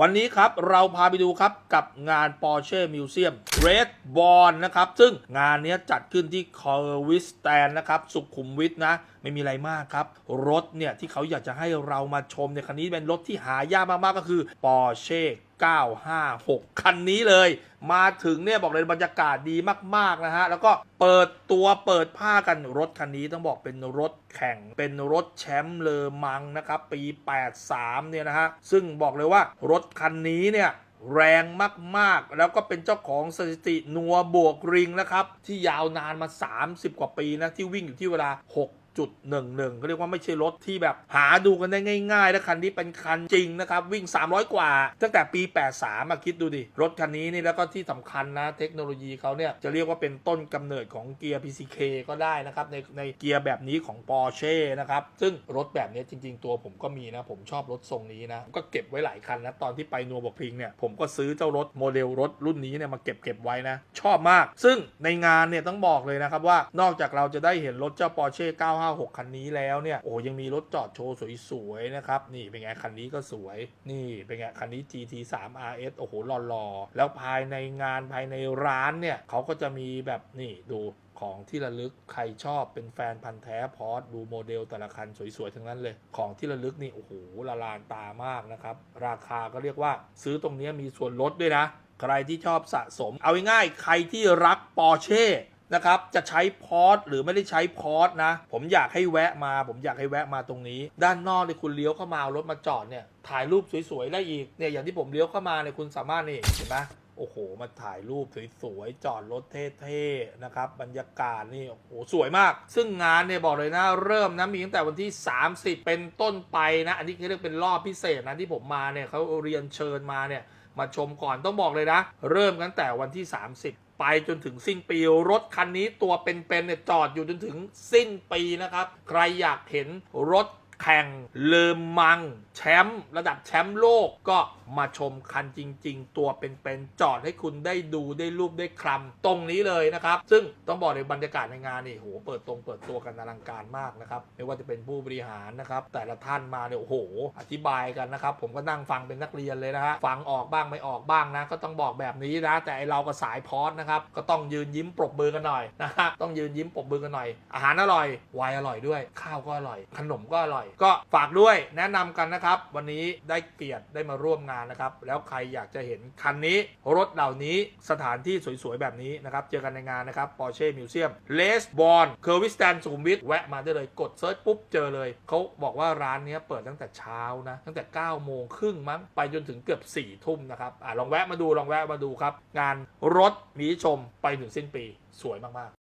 วันนี้ครับเราพาไปดูครับกับงาน Porsche Museum Red Born นะครับ ซึ่งงานนี้จัดขึ้นที่ c o r v i s t a n นะครับ สุขุมวิทนะ ไม่มีอะไรมากครับ รถเนี่ย ที่เขาอยากจะให้เรามาชมในคันนี้เป็นรถที่หายากมาก ๆ ก็คือ Porsche 956 คันนี้เลย มาถึงเนี่ยบอกเลยบรรยากาศดีมาก ๆ นะฮะ แล้วก็เปิดตัวเปิดผ้ากันรถคันนี้ต้องบอกเป็นรถแข่งเป็นรถแชมป์เลอมังนะครับ ปี 83 เนี่ยนะฮะ ซึ่งบอกเลยว่ารถคันนี้เนี่ย แรงมากๆ แล้วก็เป็นเจ้าของสถิตินัวบวกริงนะครับ ที่ยาวนานมา 30 กว่าปีนะ ที่วิ่งอยู่ที่เวลา 6 6.11เขาเรียกว่าไม่ใช่รถที่แบบหาดูกันได้ง่ายๆและคันนี้เป็นคันจริงนะครับ วิ่ง 300 กว่า ตั้งแต่ปี 83มาคิดดูดิ รถคันนี้นี่แล้วก็ที่สำคัญนะเทคโนโลยีเขาเนี่ย จะเรียกว่าเป็นต้นกำเนิดของเกียร์ PCK ก็ได้นะครับ ในในเกียร์แบบนี้ของ Porsche นะครับ ซึ่งรถแบบนี้จริง ๆ ตัวผมก็มีนะ ผมชอบรถทรงนี้นะก็เก็บไว้หลายคันนะตอนที่ไปนัวบกพิงเนี่ยผมก็ซื้อเจ้ารถโมเดลรถรุ่นนี้เนี่ยมาเก็บเก็บไว้นะชอบมาก ซึ่งในงานเนี่ยต้องบอกเลยนะครับว่านอกจากเราจะได้เห็นรถเจ้า Porsche 96 คันนี้แล้วเนี่ยโอ้ยังมีรถจอดโชว์สวยๆนะครับนี่เป็นไงคันนี้ก็สวย นี่เป็นไงคันนี้ GT3 RS โอ้โหหล่อๆ แล้วภายในงานภายในร้านเนี่ยเขาก็จะมีแบบนี่ดูของที่ระลึกใครชอบเป็นแฟนพันธ์แท้พอร์ตดูโมเดลแต่ละคันสวยๆ ทั้งนั้นเลย ของที่ระลึกนี่โอ้โหละลานตามากนะครับ ราคาก็เรียกว่าซื้อตรงนี้มีส่วนลดด้วยนะ ใครที่ชอบสะสม เอาง่ายๆใครที่รักปอร์เช่ นะครับจะใช้พอร์ตหรือไม่ได้ใช้พอร์ตนะ ผมอยากให้แวะมา ผมอยากให้แวะมาตรงนี้ ด้านนอกเนี่ยคุณเลี้ยวเข้ามาเอารถมาจอดเนี่ยถ่ายรูปสวยๆได้อีกเนี่ยอย่างที่ผมเลี้ยวเข้ามาเนี่ยคุณสามารถนี่เห็นไหมโอ้โห มาถ่ายรูปสวยๆ จอดรถเท่ๆ นะครับ บรรยากาศนี่ โอ้โห สวยมาก ซึ่งงานเนี่ยบอกเลยนะ เริ่มนะ มีตั้งแต่วันที่ 30 เป็นต้นไปนะ อันนี้เรียกเป็นรอบพิเศษนะ ที่ผมมาเนี่ยเขาเรียนเชิญมาเนี่ย มาชมก่อนต้องบอกเลยนะ เริ่มตั้งแต่วันที่ 30 ไปจนถึงสิ้นปีรถคันนี้ตัวเป็นๆเนี่ยจอดอยู่จนถึงสิ้นปีนะครับ ใครอยากเห็นรถ แข่งเลอมัง แชมป์ระดับแชมป์โลกก็มาชมคันจริง ๆ ตัวเป็นๆจอดให้คุณได้ดูได้รูปได้คลำตรงนี้เลยนะครับ ซึ่งต้องบอกเลยบรรยากาศในงานนี่โหเปิดตรงเปิดตัวกันอลังการมากนะครับ ไม่ว่าจะเป็นผู้บริหารนะครับ แต่ละท่านมาเนี่ยโอ้โห อธิบายกันนะครับ ผมก็นั่งฟังเป็นนักเรียนเลยนะฮะฟังออกบ้างไม่ออกบ้างนะ ก็ต้องบอกแบบนี้นะ แต่ไอเราก็สายพอดนะครับ ก็ต้องยืนยิ้มปรบมือกันหน่อยนะฮะต้องยืนยิ้มปรบมือกันหน่อย อาหารอร่อยไวน์อร่อยด้วย ข้าวก็อร่อย ขนมก็อร่อยก็ฝากด้วยแนะนำกันนะครับ วันนี้ได้เกียรติได้มาร่วมงานนะครับ แล้วใครอยากจะเห็นคันนี้ รถเหล่านี้สถานที่สวยๆ แบบนี้นะครับ เจอกันในงานนะครับ Porsche Museum l e s b o r n c u r v i s t a n สุขุมวิทแวะมาได้เลยกดเซิร์ชปุ๊บเจอเลย เขาบอกว่าร้านนี้เปิดตั้งแต่เช้านะ ตั้งแต่9โมงครึ่งมั้งไปจนถึงเกือบ4ทุ่มนะครับอ่าลองแวะมาดูลองแวะมาดูครับ งานรถมีชมไปถึงสิ้นปีสวยมากๆ